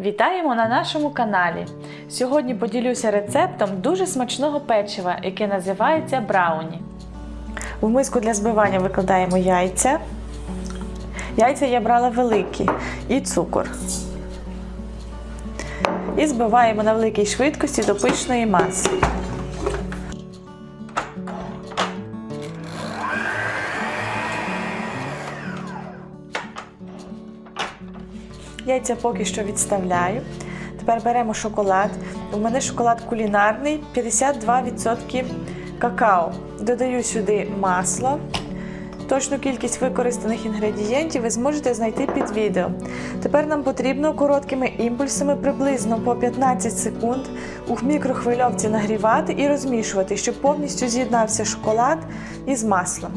Вітаємо на нашому каналі! Сьогодні поділюся рецептом дуже смачного печива, яке називається брауні. В миску для збивання викладаємо яйця. Яйця я брала великі і цукор. І збиваємо на великій швидкості до пишної маси. Яйця поки що відставляю. Тепер беремо шоколад. У мене шоколад кулінарний 52% какао. Додаю сюди масло. Точну кількість використаних інгредієнтів ви зможете знайти під відео. Тепер нам потрібно короткими імпульсами приблизно по 15 секунд у мікрохвильовці нагрівати і розмішувати, щоб повністю з'єднався шоколад із маслом.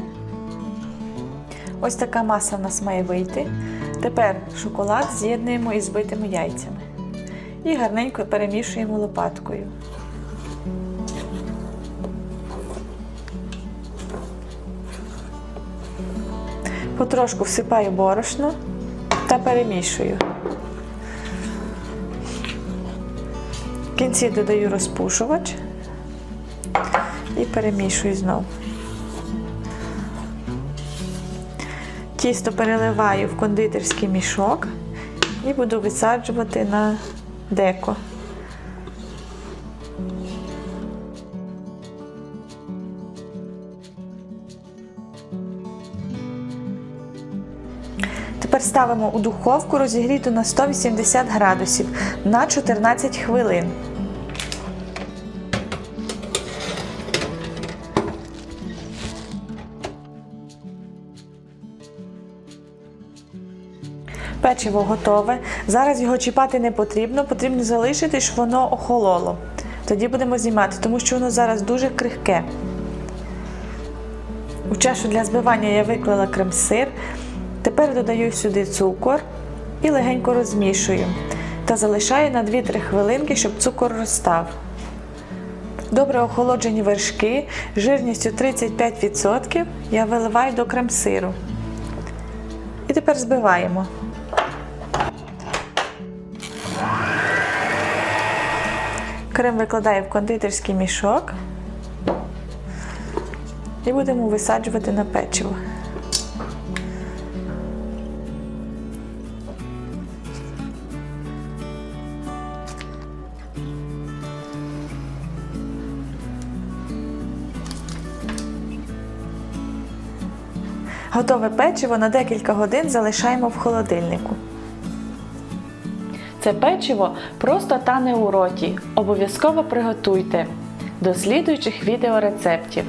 Ось така маса в нас має вийти. Тепер шоколад з'єднуємо із збитими яйцями. І гарненько перемішуємо лопаткою. Потрошку всипаю борошно та перемішую. В кінці додаю розпушувач і перемішую знову. Тісто переливаю в кондитерський мішок і буду висаджувати на деко. Тепер ставимо у духовку розігріту на 180 градусів на 14 хвилин. Печиво готове. Зараз його чіпати не потрібно, потрібно залишити, щоб воно охололо. Тоді будемо знімати, тому що воно зараз дуже крихке. У чашу для збивання я виклала крем-сир. Тепер додаю сюди цукор і легенько розмішую. Та залишаю на 2-3 хвилинки, щоб цукор розстав. Добре охолоджені вершки жирністю 35% я виливаю до крем-сиру. І тепер збиваємо. Крем викладаю в кондитерський мішок і будемо висаджувати на печиво. Готове печиво на декілька годин залишаємо в холодильнику. Це печиво просто тане у роті. Обов'язково приготуйте. До слідуючих відеорецептів.